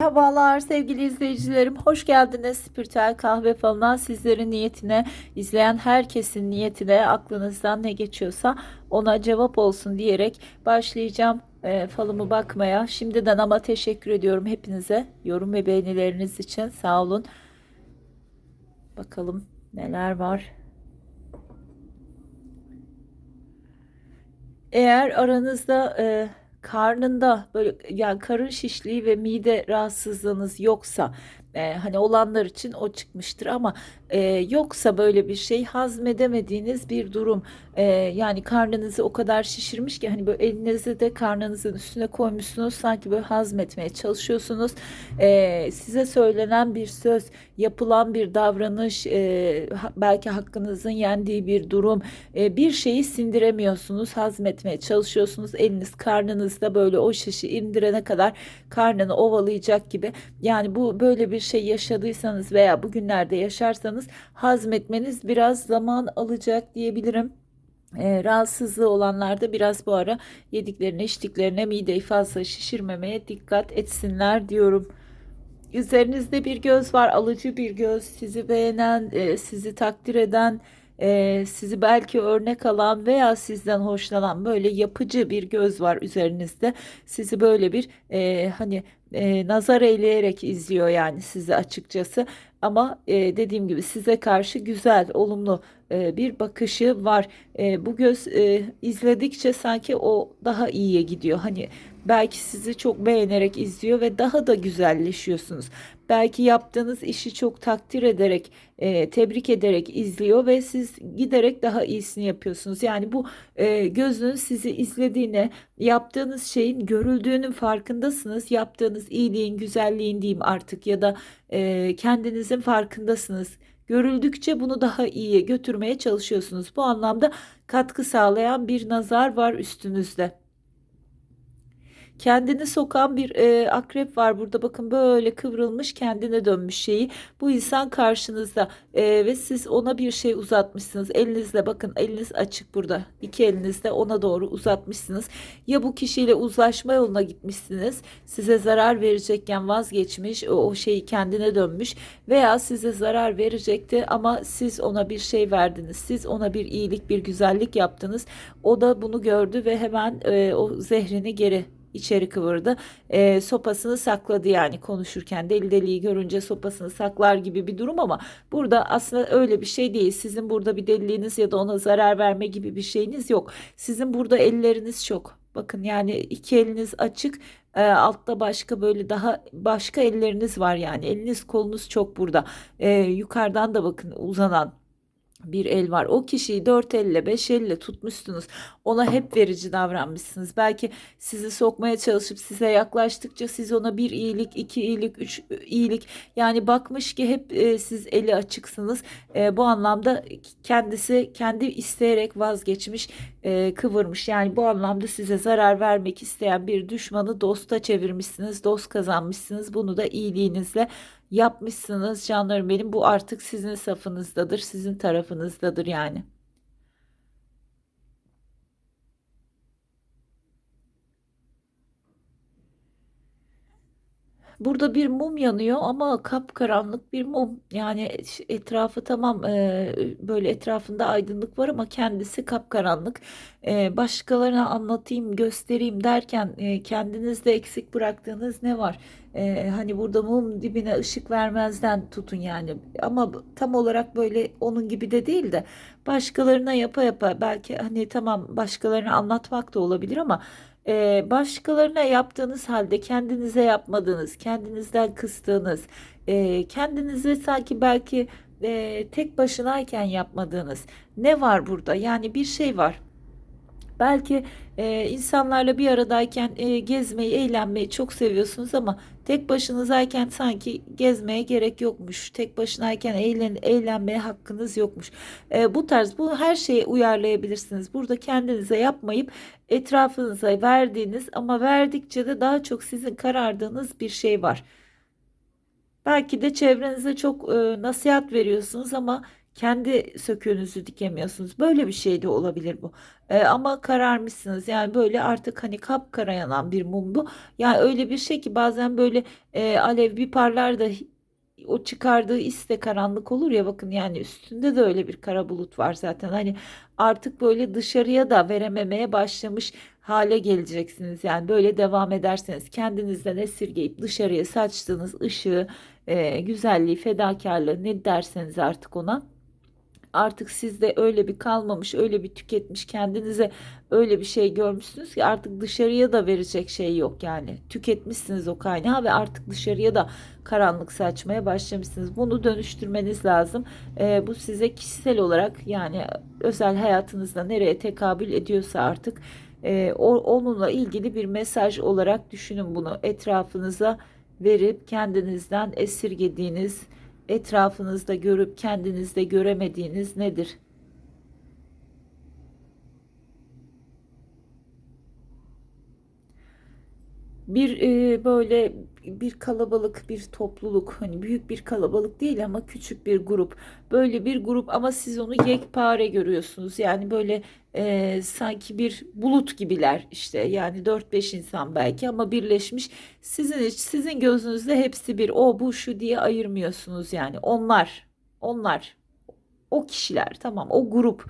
Merhabalar sevgili izleyicilerim. Hoş geldiniz Spiritüel Kahve Falı'na. Sizlerin niyetine, izleyen herkesin niyetine, aklınızdan ne geçiyorsa ona cevap olsun diyerek başlayacağım e, falımı bakmaya. Şimdiden ama teşekkür ediyorum hepinize. Yorum ve beğenileriniz için sağ olun. Bakalım neler var. Eğer aranızda e, karnında böyle yani karın şişliği ve mide rahatsızlığınız yoksa e, hani olanlar için o çıkmıştır ama e, yoksa böyle bir şey hazmedemediğiniz bir durum e, yani karnınızı o kadar şişirmiş ki hani böyle elinizi de karnınızın üstüne koymuşsunuz sanki böyle hazmetmeye çalışıyorsunuz E, size söylenen bir söz yapılan bir davranış e, belki hakkınızın yendiği bir durum e, bir şeyi sindiremiyorsunuz, hazmetmeye çalışıyorsunuz. Eliniz karnınızda böyle o şişi indirene kadar karnını ovalayacak gibi. Yani bu böyle bir şey yaşadıysanız veya bugünlerde yaşarsanız hazmetmeniz biraz zaman alacak diyebilirim. E, rahatsızlığı olanlar da biraz bu ara yediklerine içtiklerine mideyi fazla şişirmemeye dikkat etsinler diyorum. Üzerinizde bir göz var, alıcı bir göz, sizi beğenen, e, sizi takdir eden, e, sizi belki örnek alan veya sizden hoşlanan böyle yapıcı bir göz var üzerinizde. Sizi böyle bir e, hani e, nazar eyleyerek izliyor yani sizi açıkçası. Ama e, dediğim gibi size karşı güzel, olumlu e, bir bakışı var. E, bu göz e, izledikçe sanki o daha iyiye gidiyor. Hani belki sizi çok beğenerek izliyor ve daha da güzelleşiyorsunuz. Belki yaptığınız işi çok takdir ederek, e, tebrik ederek izliyor ve siz giderek daha iyisini yapıyorsunuz. Yani bu e, gözün sizi izlediğine, yaptığınız şeyin görüldüğünün farkındasınız. Yaptığınız iyiliğin, güzelliğin diyeyim artık ya da e, kendinizin farkındasınız. Görüldükçe bunu daha iyiye götürmeye çalışıyorsunuz. Bu anlamda katkı sağlayan bir nazar var üstünüzde. Kendini sokan bir e, akrep var burada bakın böyle kıvrılmış kendine dönmüş şeyi. Bu insan karşınızda e, ve siz ona bir şey uzatmışsınız. Elinizle bakın eliniz açık burada. İki elinizle ona doğru uzatmışsınız. Ya bu kişiyle uzlaşma yoluna gitmişsiniz. Size zarar verecekken vazgeçmiş o, o şeyi kendine dönmüş veya size zarar verecekti ama siz ona bir şey verdiniz. Siz ona bir iyilik bir güzellik yaptınız. O da bunu gördü ve hemen e, o zehrini geri içeri kıvırdı. E, sopasını sakladı yani konuşurken deli deliyi görünce sopasını saklar gibi bir durum ama burada aslında öyle bir şey değil. Sizin burada bir deliliğiniz ya da ona zarar verme gibi bir şeyiniz yok. Sizin burada elleriniz çok. Bakın yani iki eliniz açık. e, altta başka böyle daha başka elleriniz var yani. Eliniz kolunuz çok burada. E, yukarıdan da bakın uzanan bir el var. O kişiyi dört elle beş elle tutmuşsunuz. Ona hep verici davranmışsınız. Belki sizi sokmaya çalışıp size yaklaştıkça siz ona bir iyilik, iki iyilik, üç iyilik yani bakmış ki hep e, siz eli açıksınız. E, bu anlamda kendisi kendi isteyerek vazgeçmiş, e, kıvırmış. Yani bu anlamda size zarar vermek isteyen bir düşmanı dosta çevirmişsiniz, dost kazanmışsınız. Bunu da iyiliğinizle yapmışsınız canlarım benim. Bu artık sizin safınızdadır, sizin tarafınızdadır yani. Burada bir mum yanıyor ama kapkaranlık bir mum. Yani etrafı tamam e, böyle etrafında aydınlık var ama kendisi kapkaranlık. E, başkalarına anlatayım, göstereyim derken e, kendinizde eksik bıraktığınız ne var? E, hani burada mum dibine ışık vermezden tutun yani. Ama tam olarak böyle onun gibi de değil de başkalarına yapa yapa belki hani tamam başkalarına anlatmak da olabilir ama başkalarına yaptığınız halde kendinize yapmadığınız, kendinizden kıstığınız, e, kendinize sanki belki tek başınayken yapmadığınız ne var burada? Yani bir şey var. Belki e, insanlarla bir aradayken e, gezmeyi, eğlenmeyi çok seviyorsunuz ama tek başınızayken sanki gezmeye gerek yokmuş. Tek başınayken eğlen, eğlenmeye hakkınız yokmuş. E, bu tarz bu her şeye uyarlayabilirsiniz. Burada kendinize yapmayıp etrafınıza verdiğiniz ama verdikçe de daha çok sizin karardığınız bir şey var. Belki de çevrenize çok e, nasihat veriyorsunuz ama kendi söküğünüzü dikemiyorsunuz. Böyle bir şey de olabilir bu. E, ama kararmışsınız. Yani böyle artık hani kapkara yanan bir mum bu. Yani öyle bir şey ki bazen böyle e, alev bir parlar da o çıkardığı is de karanlık olur ya bakın yani üstünde de öyle bir kara bulut var zaten. Hani artık böyle dışarıya da verememeye başlamış hale geleceksiniz. Yani böyle devam ederseniz kendinizden esirgeyip dışarıya saçtığınız ışığı, e, güzelliği, fedakarlığı ne derseniz artık ona artık sizde öyle bir kalmamış, öyle bir tüketmiş, kendinize öyle bir şey görmüşsünüz ki artık dışarıya da verecek şey yok yani. Tüketmişsiniz o kaynağı ve artık dışarıya da karanlık saçmaya başlamışsınız. Bunu dönüştürmeniz lazım. Ee, bu size kişisel olarak yani özel hayatınızda nereye tekabül ediyorsa artık e, onunla ilgili bir mesaj olarak düşünün bunu etrafınıza verip kendinizden esirgediğiniz etrafınızda görüp kendinizde göremediğiniz nedir? Bir e, böyle bir kalabalık bir topluluk hani büyük bir kalabalık değil ama küçük bir grup. Böyle bir grup ama siz onu yekpare görüyorsunuz. Yani böyle e, sanki bir bulut gibiler işte. Yani 4-5 insan belki ama birleşmiş. Sizin sizin gözünüzde hepsi bir o bu şu diye ayırmıyorsunuz yani. Onlar onlar o kişiler tamam o grup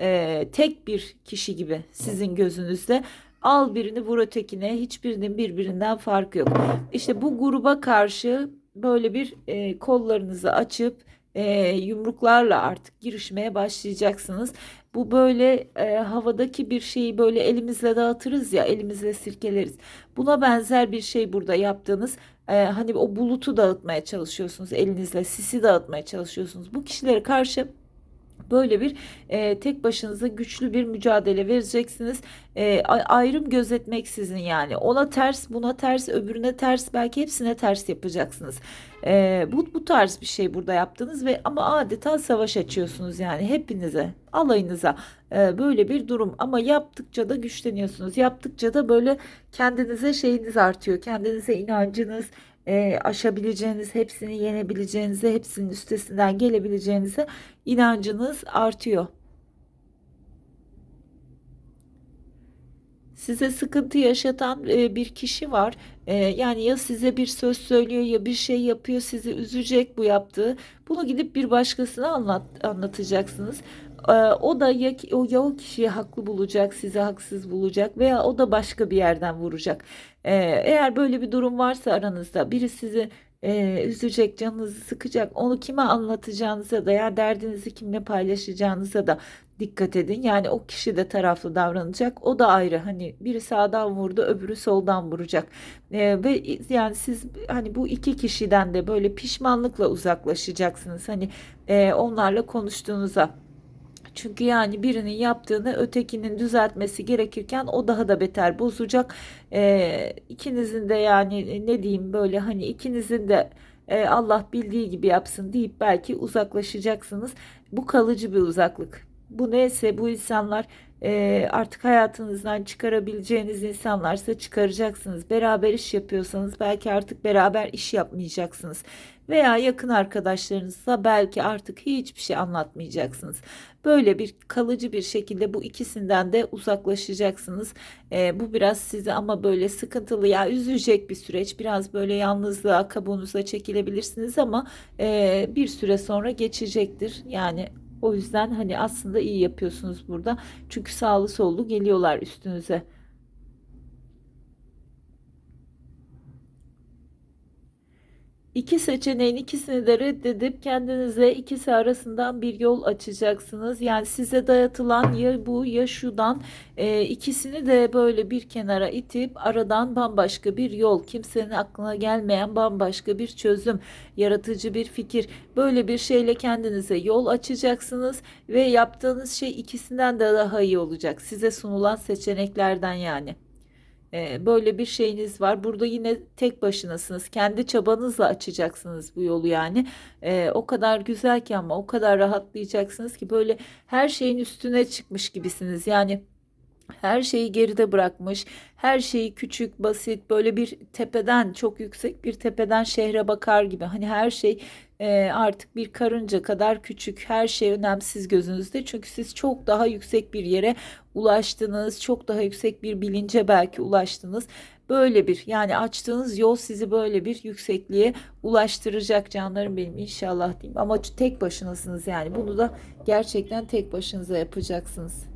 e, tek bir kişi gibi sizin gözünüzde Al birini vur ötekine hiçbirinin birbirinden farkı yok. İşte bu gruba karşı böyle bir e, kollarınızı açıp e, yumruklarla artık girişmeye başlayacaksınız. Bu böyle e, havadaki bir şeyi böyle elimizle dağıtırız ya elimizle sirkeleriz. Buna benzer bir şey burada yaptığınız e, hani o bulutu dağıtmaya çalışıyorsunuz elinizle sisi dağıtmaya çalışıyorsunuz. Bu kişilere karşı Böyle bir e, tek başınıza güçlü bir mücadele vereceksiniz. E, ayrım gözetmeksizin yani ona ters buna ters öbürüne ters belki hepsine ters yapacaksınız. E, bu, bu tarz bir şey burada yaptınız ve ama adeta savaş açıyorsunuz yani hepinize alayınıza e, böyle bir durum ama yaptıkça da güçleniyorsunuz. Yaptıkça da böyle kendinize şeyiniz artıyor kendinize inancınız e, aşabileceğiniz, hepsini yenebileceğinize, hepsinin üstesinden gelebileceğinize inancınız artıyor. Size sıkıntı yaşatan bir kişi var. Yani ya size bir söz söylüyor ya bir şey yapıyor sizi üzecek bu yaptığı. Bunu gidip bir başkasına anlat, anlatacaksınız. E, o da ya, o, ya o kişiyi haklı bulacak, sizi haksız bulacak veya o da başka bir yerden vuracak. E, eğer böyle bir durum varsa aranızda biri sizi e, üzecek, canınızı sıkacak. Onu kime anlatacağınıza da ya derdinizi kimle paylaşacağınıza da dikkat edin. Yani o kişi de taraflı davranacak. O da ayrı. Hani biri sağdan vurdu, öbürü soldan vuracak. E, ve yani siz hani bu iki kişiden de böyle pişmanlıkla uzaklaşacaksınız. Hani e, onlarla konuştuğunuza çünkü yani birinin yaptığını ötekinin düzeltmesi gerekirken o daha da beter bozacak. Ee, ikinizin de yani ne diyeyim böyle hani ikinizin de e, Allah bildiği gibi yapsın deyip belki uzaklaşacaksınız. Bu kalıcı bir uzaklık. Bu neyse bu insanlar e, artık hayatınızdan çıkarabileceğiniz insanlarsa çıkaracaksınız. Beraber iş yapıyorsanız belki artık beraber iş yapmayacaksınız. Veya yakın arkadaşlarınızla belki artık hiçbir şey anlatmayacaksınız. Böyle bir kalıcı bir şekilde bu ikisinden de uzaklaşacaksınız. E, bu biraz sizi ama böyle sıkıntılı ya üzecek bir süreç. Biraz böyle yalnızlığa kabuğunuza çekilebilirsiniz ama e, bir süre sonra geçecektir. Yani o yüzden hani aslında iyi yapıyorsunuz burada. Çünkü sağlı sollu geliyorlar üstünüze. İki seçeneğin ikisini de reddedip kendinize ikisi arasından bir yol açacaksınız. Yani size dayatılan ya bu ya şudan e, ikisini de böyle bir kenara itip aradan bambaşka bir yol, kimsenin aklına gelmeyen bambaşka bir çözüm, yaratıcı bir fikir. Böyle bir şeyle kendinize yol açacaksınız ve yaptığınız şey ikisinden de daha iyi olacak. Size sunulan seçeneklerden yani. Ee, böyle bir şeyiniz var. Burada yine tek başınasınız. Kendi çabanızla açacaksınız bu yolu yani. Ee, o kadar güzel ki ama o kadar rahatlayacaksınız ki böyle her şeyin üstüne çıkmış gibisiniz. Yani her şeyi geride bırakmış, her şeyi küçük, basit, böyle bir tepeden, çok yüksek bir tepeden şehre bakar gibi. Hani her şey e, artık bir karınca kadar küçük. Her şey önemsiz gözünüzde. Çünkü siz çok daha yüksek bir yere ulaştınız. Çok daha yüksek bir bilince belki ulaştınız. Böyle bir yani açtığınız yol sizi böyle bir yüksekliğe ulaştıracak canlarım benim. İnşallah diyeyim. Ama tek başınasınız yani. Bunu da gerçekten tek başınıza yapacaksınız.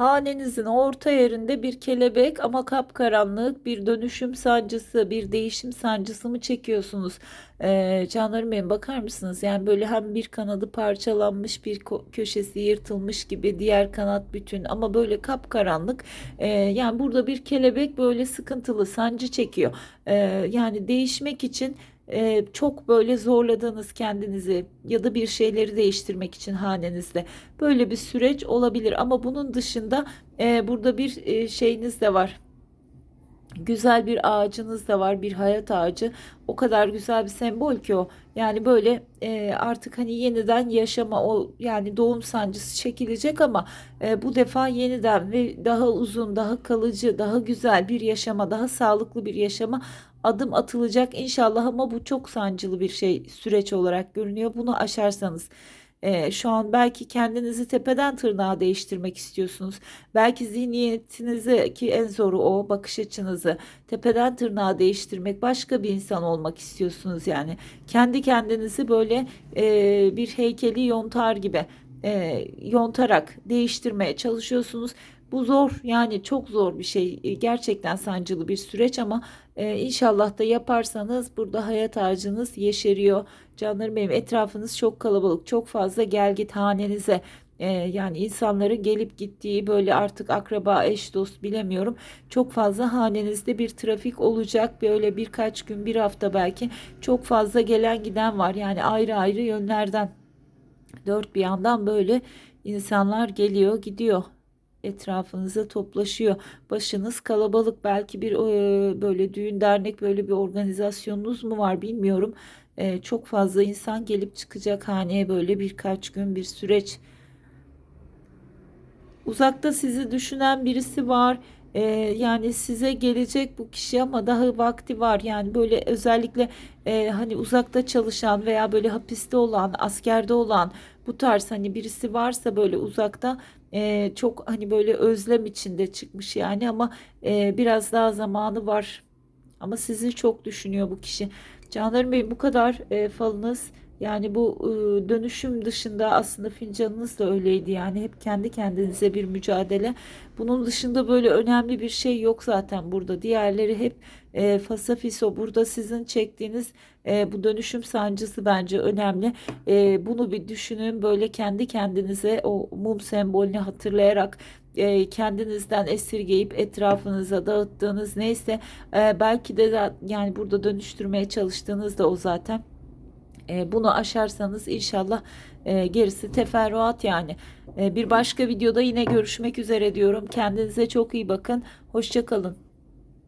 Hanenizin orta yerinde bir kelebek ama kapkaranlık bir dönüşüm sancısı, bir değişim sancısı mı çekiyorsunuz? Ee, canlarım benim bakar mısınız? Yani böyle hem bir kanadı parçalanmış, bir köşesi yırtılmış gibi, diğer kanat bütün ama böyle kapkaranlık. Ee, yani burada bir kelebek böyle sıkıntılı, sancı çekiyor. Ee, yani değişmek için e, çok böyle zorladığınız kendinizi ya da bir şeyleri değiştirmek için hanenizde böyle bir süreç olabilir ama bunun dışında e, burada bir e, şeyiniz de var güzel bir ağacınız da var bir hayat ağacı. O kadar güzel bir sembol ki o. Yani böyle e, artık hani yeniden yaşama o yani doğum sancısı çekilecek ama e, bu defa yeniden ve daha uzun daha kalıcı daha güzel bir yaşama daha sağlıklı bir yaşama adım atılacak. İnşallah ama bu çok sancılı bir şey süreç olarak görünüyor. Bunu aşarsanız e, şu an belki kendinizi tepeden tırnağa değiştirmek istiyorsunuz. Belki zihniyetinizi ki en zoru o bakış açınızı tepeden tırnağa değiştirmek başka bir insan olmak istiyorsunuz yani. Kendi kendinizi böyle e, bir heykeli yontar gibi e, yontarak değiştirmeye çalışıyorsunuz. Bu zor yani çok zor bir şey. E, gerçekten sancılı bir süreç ama e, inşallah da yaparsanız burada hayat ağacınız yeşeriyor. Canlarım benim etrafınız çok kalabalık. Çok fazla gel git hanenize. E, yani insanların gelip gittiği böyle artık akraba eş dost bilemiyorum. Çok fazla hanenizde bir trafik olacak. Böyle birkaç gün bir hafta belki çok fazla gelen giden var. Yani ayrı ayrı yönlerden. Dört bir yandan böyle insanlar geliyor gidiyor etrafınıza toplaşıyor. Başınız kalabalık belki bir e, böyle düğün dernek böyle bir organizasyonunuz mu var bilmiyorum. E, çok fazla insan gelip çıkacak haneye böyle birkaç gün bir süreç. Uzakta sizi düşünen birisi var. Ee, yani size gelecek bu kişi ama daha vakti var yani böyle özellikle e, hani uzakta çalışan veya böyle hapiste olan askerde olan bu tarz hani birisi varsa böyle uzakta e, çok hani böyle özlem içinde çıkmış yani ama e, biraz daha zamanı var ama sizi çok düşünüyor bu kişi Canlarım Bey bu kadar e, falınız yani bu e, dönüşüm dışında aslında fincanınız da öyleydi yani hep kendi kendinize bir mücadele. Bunun dışında böyle önemli bir şey yok zaten burada. Diğerleri hep e, fasafiso. Burada sizin çektiğiniz e, bu dönüşüm sancısı bence önemli. E, bunu bir düşünün böyle kendi kendinize o mum sembolünü hatırlayarak e, kendinizden esirgeyip etrafınıza dağıttığınız neyse e, belki de yani burada dönüştürmeye çalıştığınız da o zaten. E, bunu aşarsanız inşallah e, gerisi teferruat yani. E, bir başka videoda yine görüşmek üzere diyorum. Kendinize çok iyi bakın. Hoşçakalın.